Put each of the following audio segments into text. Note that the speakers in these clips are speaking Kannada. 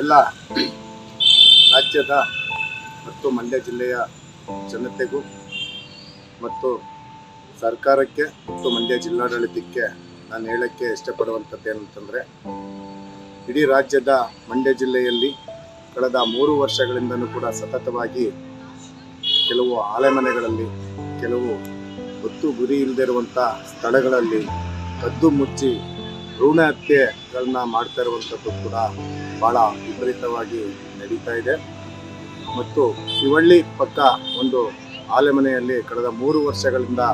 ಎಲ್ಲ ರಾಜ್ಯದ ಮತ್ತು ಮಂಡ್ಯ ಜಿಲ್ಲೆಯ ಜನತೆಗೂ ಮತ್ತು ಸರ್ಕಾರಕ್ಕೆ ಮತ್ತು ಮಂಡ್ಯ ಜಿಲ್ಲಾಡಳಿತಕ್ಕೆ ನಾನು ಹೇಳಕ್ಕೆ ಇಷ್ಟಪಡುವಂಥದ್ದು ಏನಂತಂದರೆ, ಇಡೀ ರಾಜ್ಯದ ಮಂಡ್ಯ ಜಿಲ್ಲೆಯಲ್ಲಿ ಕಳೆದ ಮೂರು ವರ್ಷಗಳಿಂದಲೂ ಕೂಡ ಸತತವಾಗಿ ಕೆಲವು ಆಲೆಮನೆಗಳಲ್ಲಿ, ಕೆಲವು ಗೊತ್ತು ಗುರಿ ಇಲ್ಲದಿರುವಂಥ ಸ್ಥಳಗಳಲ್ಲಿ ಕದ್ದು ಮುಚ್ಚಿ ಭ್ರೂಣ ಹತ್ಯೆಗಳನ್ನ ಮಾಡ್ತಾ ಇರುವಂಥದ್ದು ಕೂಡ ಭಾಳ ವಿಪರೀತವಾಗಿ ನಡೀತಾ ಇದೆ. ಮತ್ತು ಶಿವಳ್ಳಿ ಪಕ್ಕ ಒಂದು ಆಲೆಮನೆಯಲ್ಲಿ ಕಳೆದ ಮೂರು ವರ್ಷಗಳಿಂದ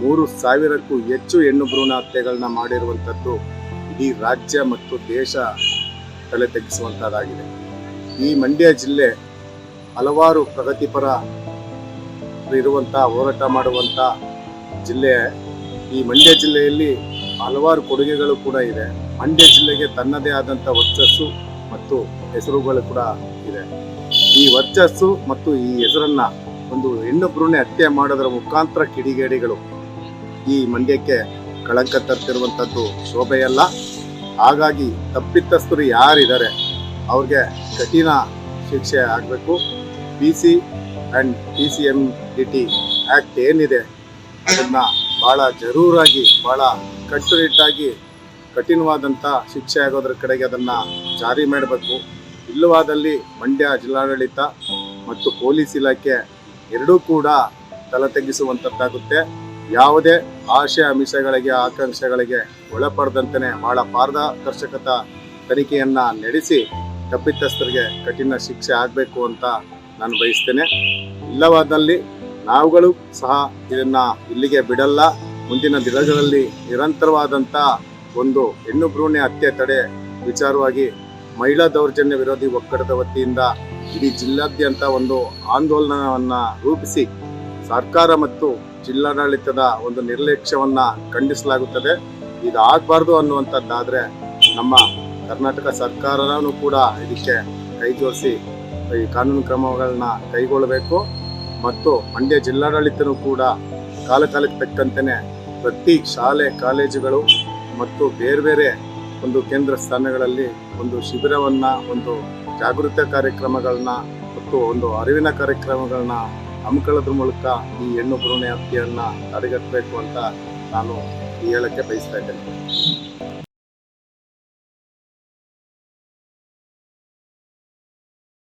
ಮೂರು ಸಾವಿರಕ್ಕೂ ಹೆಚ್ಚು ಹೆಣ್ಣು ಭ್ರೂಣ ಹತ್ಯೆಗಳನ್ನ ಮಾಡಿರುವಂಥದ್ದು ಇಡೀ ರಾಜ್ಯ ಮತ್ತು ದೇಶ ತಲೆ ತಗ್ಗಿಸುವಂಥದ್ದಾಗಿದೆ ಈ ಮಂಡ್ಯ ಜಿಲ್ಲೆ ಹಲವಾರು ಪ್ರಗತಿಪರ ಇರುವಂಥ ಹೋರಾಟ ಮಾಡುವಂಥ ಜಿಲ್ಲೆ ಈ ಮಂಡ್ಯ ಜಿಲ್ಲೆಯಲ್ಲಿ ಹಲವಾರು ಕೊಡುಗೆಗಳು ಕೂಡ ಇದೆ. ಮಂಡ್ಯ ಜಿಲ್ಲೆಗೆ ತನ್ನದೇ ಆದಂಥ ವರ್ಚಸ್ಸು ಮತ್ತು ಹೆಸರುಗಳು ಕೂಡ ಇದೆ. ಈ ವರ್ಚಸ್ಸು ಮತ್ತು ಈ ಹೆಸರನ್ನು ಒಂದು ಹೆಣ್ಣು ಭ್ರೂಣೆ ಹತ್ಯೆ ಮಾಡೋದರ ಮುಖಾಂತರ ಕಿಡಿಗೇಡಿಗಳು ಈ ಮಂಡ್ಯಕ್ಕೆ ಕಳಂಕ ತರ್ತಿರುವಂಥದ್ದು ಶೋಭೆಯಲ್ಲ. ಹಾಗಾಗಿ ತಪ್ಪಿತಸ್ಥರು ಯಾರಿದ್ದಾರೆ ಅವ್ರಿಗೆ ಕಠಿಣ ಶಿಕ್ಷೆ ಆಗಬೇಕು. P C and P C M D T act ಏನಿದೆ, ಅದನ್ನು ಭಾಳ ಜರೂರಾಗಿ ಭಾಳ ಕಟ್ಟುನಿಟ್ಟಾಗಿ ಕಠಿಣವಾದಂಥ ಶಿಕ್ಷೆ ಆಗೋದ್ರ ಕಡೆಗೆ ಅದನ್ನು ಜಾರಿ ಮಾಡಬೇಕು. ಇಲ್ಲವಾದಲ್ಲಿ ಮಂಡ್ಯ ಜಿಲ್ಲಾಡಳಿತ ಮತ್ತು ಪೊಲೀಸ್ ಇಲಾಖೆ ಎರಡೂ ಕೂಡ ತಲೆ ತಗ್ಗಿಸುವಂಥದ್ದಾಗುತ್ತೆ ಯಾವುದೇ ಆಶೆ ಅಮಿಷಗಳಿಗೆ, ಆಕಾಂಕ್ಷೆಗಳಿಗೆ ಒಳಪಡದಂತೆಯೇ ಭಾಳ ಪಾರದರ್ಶಕತ ತನಿಖೆಯನ್ನು ನಡೆಸಿ ತಪ್ಪಿತಸ್ಥರಿಗೆ ಕಠಿಣ ಶಿಕ್ಷೆ ಆಗಬೇಕು ಅಂತ ನಾನು ಬಯಸ್ತೇನೆ. ಇಲ್ಲವಾದಲ್ಲಿ ನಾವುಗಳು ಸಹ ಇದನ್ನ ಇಲ್ಲಿಗೆ ಬಿಡಲ್ಲ. ಮುಂದಿನ ದಿನಗಳಲ್ಲಿ ನಿರಂತರವಾದಂಥ ಒಂದು ಹೆಣ್ಣು ಭ್ರೂಣೆ ಹತ್ಯೆ ತಡೆ ವಿಚಾರವಾಗಿ ಮಹಿಳಾ ದೌರ್ಜನ್ಯ ವಿರೋಧಿ ಒಕ್ಕಟದ ವತಿಯಿಂದ ಇಡೀ ಜಿಲ್ಲಾದ್ಯಂತ ಒಂದು ಆಂದೋಲನವನ್ನ ರೂಪಿಸಿ ಸರ್ಕಾರ ಮತ್ತು ಜಿಲ್ಲಾಡಳಿತದ ಒಂದು ನಿರ್ಲಕ್ಷ್ಯವನ್ನ ಖಂಡಿಸಲಾಗುತ್ತದೆ. ಇದು ಆಗಬಾರ್ದು ಅನ್ನುವಂಥದ್ದಾದ್ರೆ ನಮ್ಮ ಕರ್ನಾಟಕ ಸರ್ಕಾರನೂ ಕೂಡ ಇದಕ್ಕೆ ಕೈ ಜೋಡಿಸಿ ಈ ಕಾನೂನು ಕ್ರಮಗಳನ್ನ ಕೈಗೊಳ್ಳಬೇಕು. ಮತ್ತು ಮಂಡ್ಯ ಜಿಲ್ಲಾಡಳಿತನೂ ಕೂಡ ಕಾಲ ಕಾಲಕ್ಕೆ ತಕ್ಕಂತೆಯೇ ಪ್ರತಿ ಶಾಲೆ, ಕಾಲೇಜುಗಳು ಮತ್ತು ಬೇರೆ ಬೇರೆ ಒಂದು ಕೇಂದ್ರ ಸ್ಥಾನಗಳಲ್ಲಿ ಒಂದು ಶಿಬಿರವನ್ನು, ಒಂದು ಜಾಗೃತಿ ಕಾರ್ಯಕ್ರಮಗಳನ್ನ ಮತ್ತು ಒಂದು ಅರಿವಿನ ಕಾರ್ಯಕ್ರಮಗಳನ್ನ ಹಮ್ಮಿಕೊಳ್ಳೋದ್ರ ಮೂಲಕ ಈ ಹೆಣ್ಣು ಭ್ರೂಣ ಹತ್ಯೆಯನ್ನು ತಡೆಗಟ್ಟಬೇಕು ಅಂತ ನಾನು ಹೇಳಕ್ಕೆ ಬಯಸ್ತಾ ಇದ್ದೇನೆ.